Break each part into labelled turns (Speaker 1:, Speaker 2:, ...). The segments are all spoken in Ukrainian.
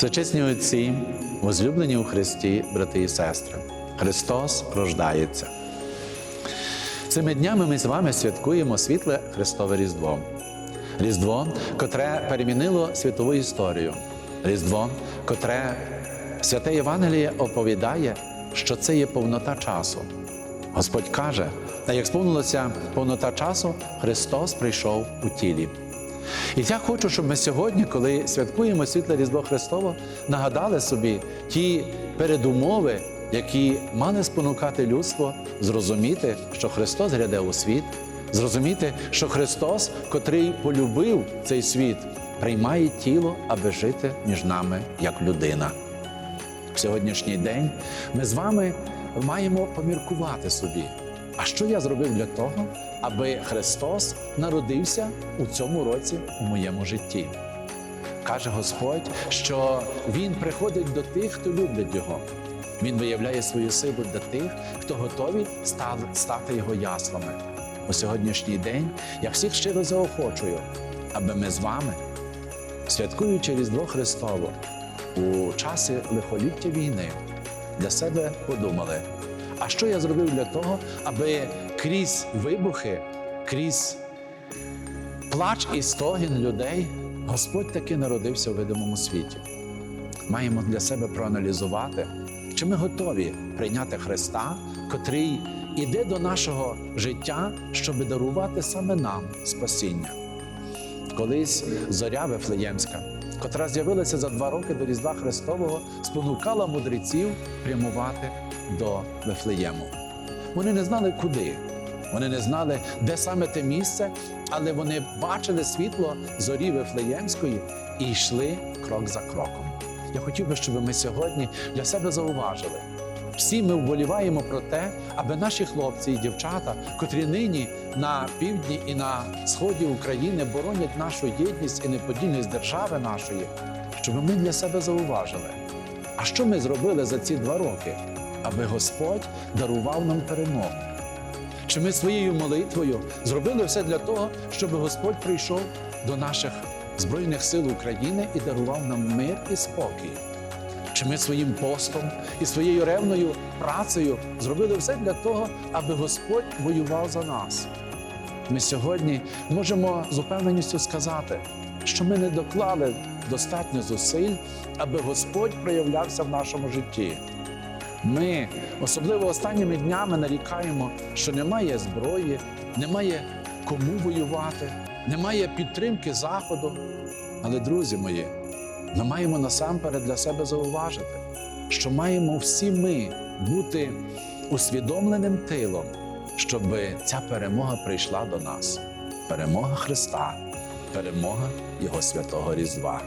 Speaker 1: Всечесні отці, возлюблені у Христі, брати і сестри, Христос рождається. Цими днями ми з вами святкуємо світле Христове Різдво. Різдво, котре перемінило світову історію. Різдво, котре святе Євангеліє оповідає, що це є повнота часу. Господь каже, та як сповнилася повнота часу, Христос прийшов у тілі. І я хочу, щоб ми сьогодні, коли святкуємо світле Різдво Христово, нагадали собі ті передумови, які мали спонукати людство зрозуміти, що Христос гряде у світ, зрозуміти, що Христос, котрий полюбив цей світ, приймає тіло, аби жити між нами як людина. В сьогоднішній день ми з вами маємо поміркувати собі. А що я зробив для того, аби Христос народився у цьому році у моєму житті? Каже Господь, що Він приходить до тих, хто люблять Його. Він виявляє свою силу для тих, хто готові стати його яслами. У сьогоднішній день я всіх щиро заохочую, аби ми з вами, святкуючи Різдво Христово у часи лихоліття війни, для себе подумали, а що я зробив для того, аби крізь вибухи, крізь плач і стогін людей Господь таки народився у видимому світі. Маємо для себе проаналізувати, чи ми готові прийняти Христа, котрий іде до нашого життя, щоб дарувати саме нам спасіння. Колись зоря Вифлеємська, котра з'явилася за два роки до Різдва Христового, спонукала мудреців прямувати до Вифлеєму. Вони не знали куди, вони не знали, де саме те місце, але вони бачили світло зорі Вифлеємської і йшли крок за кроком. Я хотів би, щоб ми сьогодні для себе зауважили. Всі ми вболіваємо про те, аби наші хлопці і дівчата, котрі нині на півдні і на сході України боронять нашу єдність і неподільність держави нашої, щоб ми для себе зауважили. А що ми зробили за ці два роки, аби Господь дарував нам перемогу? Чи ми своєю молитвою зробили все для того, щоб Господь прийшов до наших Збройних сил України і дарував нам мир і спокій? Чи ми своїм постом і своєю ревною працею зробили все для того, аби Господь воював за нас? Ми сьогодні можемо з упевненістю сказати, що ми не доклали достатньо зусиль, аби Господь проявлявся в нашому житті. Ми, особливо останніми днями, нарікаємо, що немає зброї, немає кому воювати, немає підтримки Заходу. Але, друзі мої, ми маємо насамперед для себе зауважити, що маємо всі ми бути усвідомленим тилом, щоб ця перемога прийшла до нас. Перемога Христа, перемога Його святого Різдва.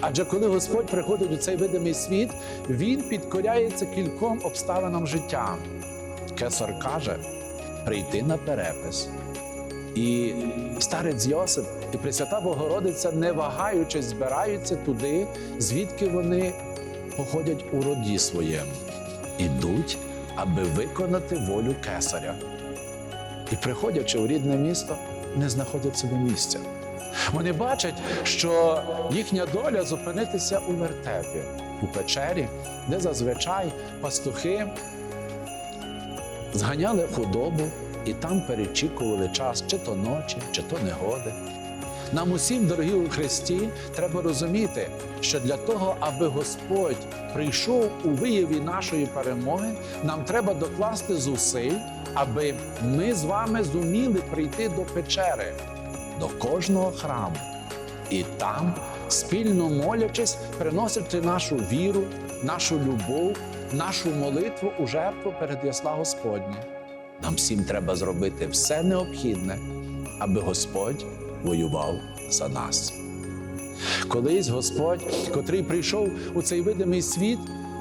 Speaker 1: Адже коли Господь приходить у цей видимий світ, Він підкоряється кільком обставинам життя. Кесар каже: прийти на перепис. І старець Йосип і Пресвята Богородиця, не вагаючись, збираються туди, звідки вони походять у роді своєму, ідуть, аби виконати волю кесаря. І, приходячи у рідне місто, не знаходять собі місця. Вони бачать, що їхня доля зупинитися у вертепі, у печері, де зазвичай пастухи зганяли худобу і там перечікували час чи то ночі, чи то негоди. Нам усім, дорогі у Христі, треба розуміти, що для того, аби Господь прийшов у вияві нашої перемоги, нам треба докласти зусиль, аби ми з вами зуміли прийти до печери, до кожного храму і там, спільно молячись, приносити нашу віру, нашу любов, нашу молитву у жертву перед ясла Господня. Нам всім треба зробити все необхідне, аби Господь воював за нас. Колись Господь, котрий прийшов у цей видимий світ,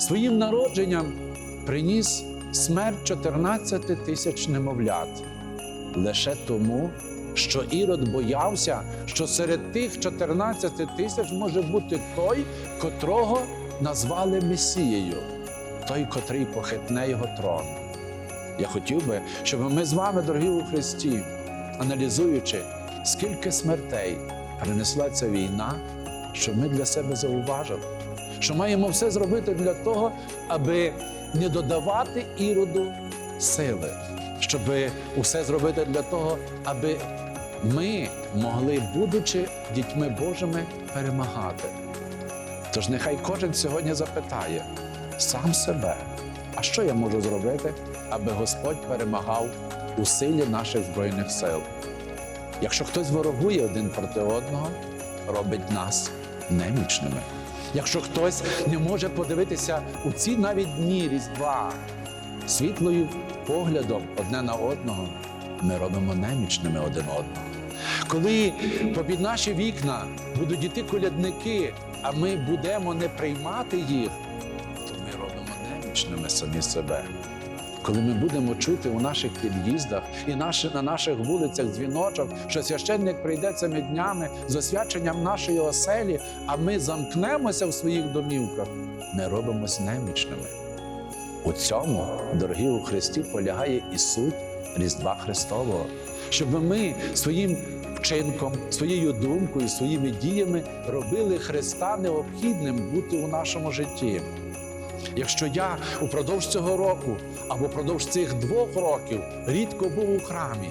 Speaker 1: своїм народженням приніс смерть 14 тисяч немовлят лише тому, що Ірод боявся, що серед тих 14 тисяч може бути той, котрого назвали Месією, той, котрий похитне його трон. Я хотів би, щоб ми з вами, дорогі у Христі, аналізуючи, скільки смертей принесла ця війна, щоб ми для себе зауважили, що маємо все зробити для того, аби не додавати іроду сили, щоб усе зробити для того, аби ми могли, будучи дітьми Божими, перемагати. Тож нехай кожен сьогодні запитає сам себе, а що я можу зробити, аби Господь перемагав у силі наших Збройних сил? Якщо хтось ворогує один проти одного, робить нас немічними. Якщо хтось не може подивитися у ці навіть дні Різдва світлою поглядом одне на одного, ми робимо немічними один одного. Коли попід наші вікна будуть іти колядники, а ми будемо не приймати їх, то ми робимо немічними самі себе. Коли ми будемо чути у наших під'їздах і наші, на наших вулицях дзвіночок, що священник прийде цими днями з освяченням нашої оселі, а ми замкнемося в своїх домівках, ми робимось немічними. У цьому, дорогі у Христі, полягає і суть Різдва Христового, щоб ми своїм вчинком, своєю думкою, своїми діями робили Христа необхідним бути у нашому житті. Якщо я упродовж цього року або впродовж цих двох років рідко був у храмі,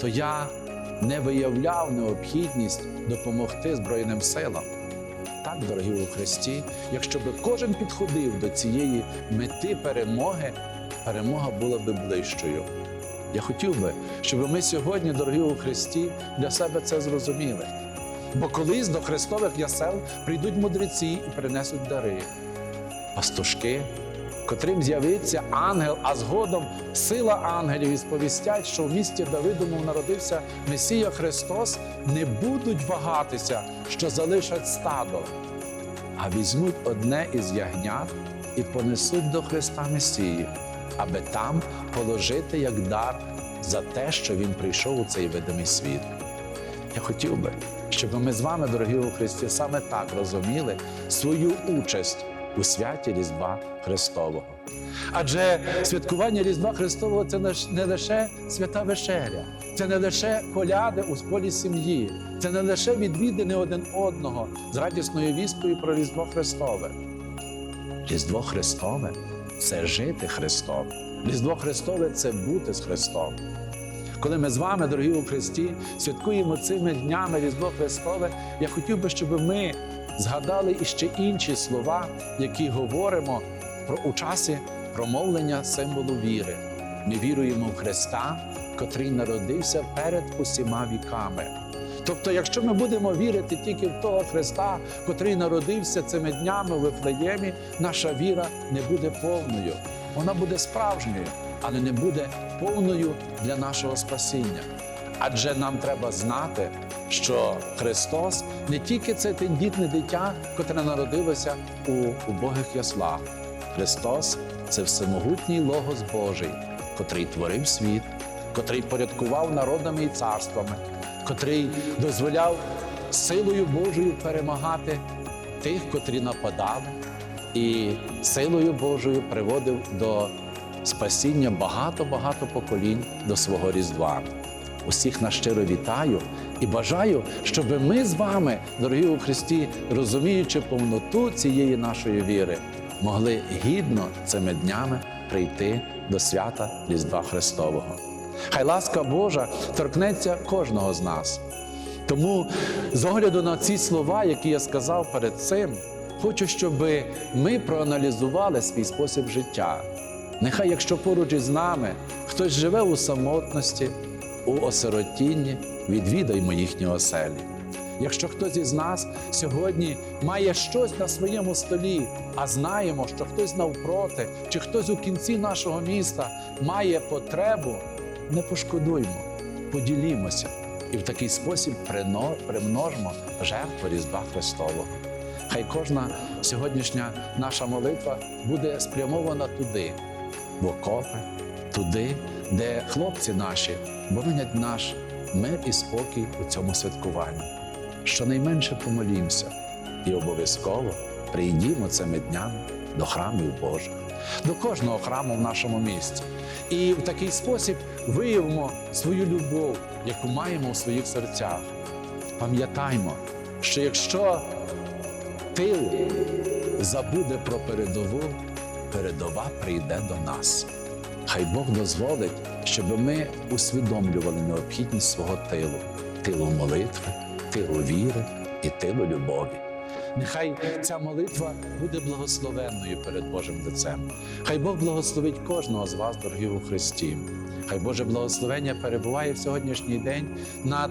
Speaker 1: то я не виявляв необхідність допомогти Збройним силам. Так, дорогі у Христі, якщо би кожен підходив до цієї мети перемоги, перемога була би ближчою. Я хотів би, щоб ми сьогодні, дорогі у Христі, для себе це зрозуміли. Бо колись до Христових ясел прийдуть мудреці і принесуть дари пастушки, котрим з'явиться ангел, а згодом сила ангелів і сповістять, що в місті Давидому народився Месія Христос, не будуть вагатися, що залишать стадо, а візьмуть одне із ягнят і понесуть до Христа Месії, аби там положити як дар за те, що Він прийшов у цей видимий світ. Я хотів би, щоб ми з вами, дорогі у Христі, саме так розуміли свою участь у святі Різдва Христового. Адже святкування Різдва Христового це не лише свята вечеря, це не лише коляди у колі сім'ї, це не лише відвідини один одного з радісною вісткою про Різдво Христове. Різдво Христове це жити Христом. Різдво Христове це бути з Христом. Коли ми з вами, дорогі у Христі, святкуємо цими днями Різдво Христове, я хотів би, щоб ми згадали іще інші слова, які говоримо про у часі промовлення символу віри. Ми віруємо в Христа, котрий народився перед усіма віками. Тобто, якщо ми будемо вірити тільки в того Христа, котрий народився цими днями в Вифлеємі, наша віра не буде повною. Вона буде справжньою, але не буде повною для нашого спасіння. Адже нам треба знати, що Христос не тільки це тендітне дитя, котре народилося у убогих яслах. Христос це всемогутній Логос Божий, котрий творив світ, котрий порядкував народами і царствами, котрий дозволяв силою Божою перемагати тих, котрі нападали, і силою Божою приводив до спасіння багато-багато поколінь до свого Різдва. Усіх нас щиро вітаю і бажаю, щоб ми з вами, дорогі у Христі, розуміючи повноту цієї нашої віри, могли гідно цими днями прийти до свята Різдва Христового. Хай ласка Божа торкнеться кожного з нас. Тому, з огляду на ці слова, які я сказав перед цим, хочу, щоб ми проаналізували свій спосіб життя. Нехай, якщо поруч із нами хтось живе у самотності, у осиротінні, відвідаймо їхні оселі. Якщо хтось із нас сьогодні має щось на своєму столі, а знаємо, що хтось навпроти, чи хтось у кінці нашого міста має потребу, не пошкодуймо, поділімося і в такий спосіб примножмо жертву Різдва Христового. Хай кожна сьогоднішня наша молитва буде спрямована туди, в окопи, туди, де хлопці наші боронять наш мир і спокій у цьому святкуванні. Щонайменше помолімося і обов'язково прийдімо цими днями до храмів Божих, до кожного храму в нашому місті. І в такий спосіб виявимо свою любов, яку маємо в своїх серцях. Пам'ятаймо, що якщо тил забуде про передову, передова прийде до нас. Хай Бог дозволить, щоб ми усвідомлювали необхідність свого тилу, тилу молитви, тилу віри і тилу любові. Нехай ця молитва буде благословенною перед Божим лицем. Хай Бог благословить кожного з вас, дорогі у Христі. Хай Боже благословення перебуває в сьогоднішній день над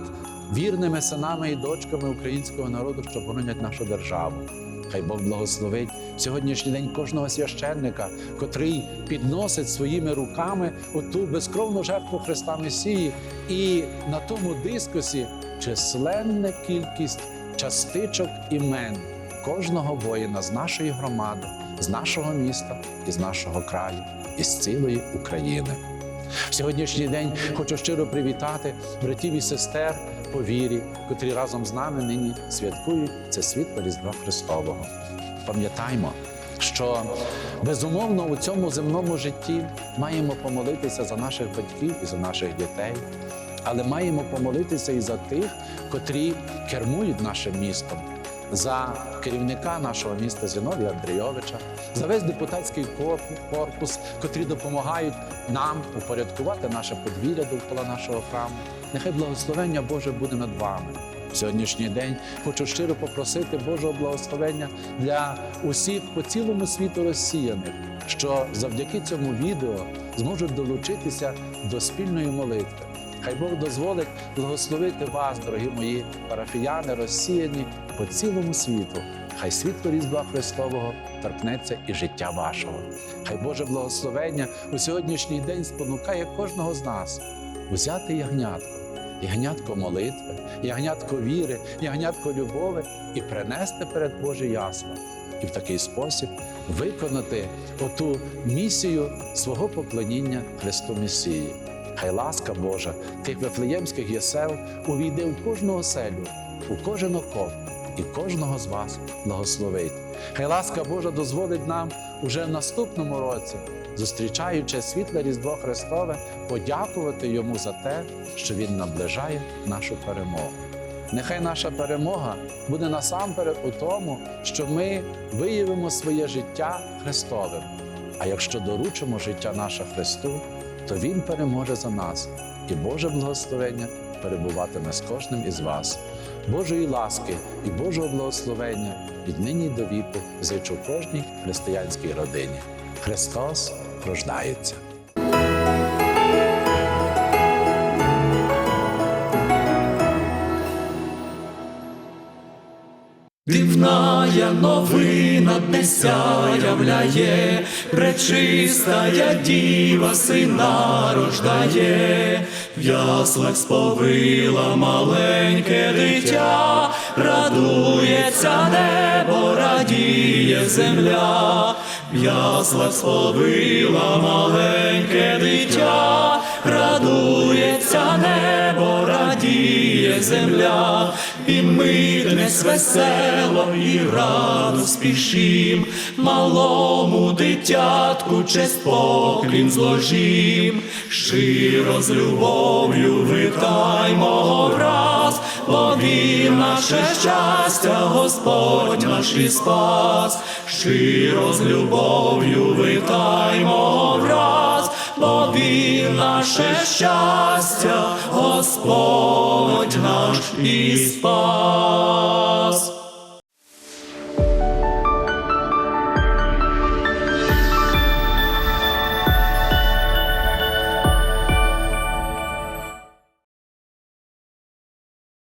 Speaker 1: вірними синами і дочками українського народу, що боронять нашу державу. Хай Бог благословить в сьогоднішній день кожного священника, котрий підносить своїми руками оту безкровну жертву Христа Месії, і на тому дискусі численна кількість частичок імен кожного воїна з нашої громади, з нашого міста і з нашого краю, і з цілої України. В сьогоднішній день хочу щиро привітати братів і сестер по вірі, котрі разом з нами нині святкують це світло Різдва Христового. Пам'ятаймо, що безумовно у цьому земному житті маємо помолитися за наших батьків і за наших дітей, але маємо помолитися і за тих, котрі кермують нашим містом. За керівника нашого міста Зіновія Андрійовича, за весь депутатський корпус, котрі допомагають нам упорядкувати наше подвір'я довкола нашого храму. Нехай благословення Боже буде над вами. В сьогоднішній день хочу щиро попросити Божого благословення для усіх по цілому світу розсіяних, що завдяки цьому відео зможуть долучитися до спільної молитви. Хай Бог дозволить благословити вас, дорогі мої парафіяни, розсіяні по цілому світу. Хай світло Різдва Христового торкнеться і життя вашого. Хай Боже благословення у сьогоднішній день спонукає кожного з нас взяти ягнятко, ягнятко молитви, ягнятко віри, ягнятко любові і принести перед Боже ясла. І в такий спосіб виконати оту місію свого поклоніння Христу Месії. Хай ласка Божа тих вифлеємських єсел увійде у кожну оселю, у кожен окоп і кожного з вас благословить. Хай ласка Божа дозволить нам уже в наступному році, зустрічаючи світле Різдво Христове, подякувати йому за те, що Він наближає нашу перемогу. Нехай наша перемога буде насамперед у тому, що ми виявимо своє життя Христовим. А якщо доручимо життя наше Христу, то Він переможе за нас, і Боже благословення перебуватиме з кожним із вас. Божої ласки і Божого благословення від нині до віку зичу кожній християнській родині. Христос рождається.
Speaker 2: Дивная новина днеся являє, пречистая діва сина рождає, в яслах сповила маленьке дитя, радується небо, радіє земля, в яслах сповила маленьке дитя, радується земля, і ми днес весело і рано спішим, малому дитятку честь поклін зложим, щиро з любов'ю витаймо враз, бо він наше щастя, Господь наш і спас, щиро з любов'ю витаймо враз, бо наше щастя, Господь наш і спас.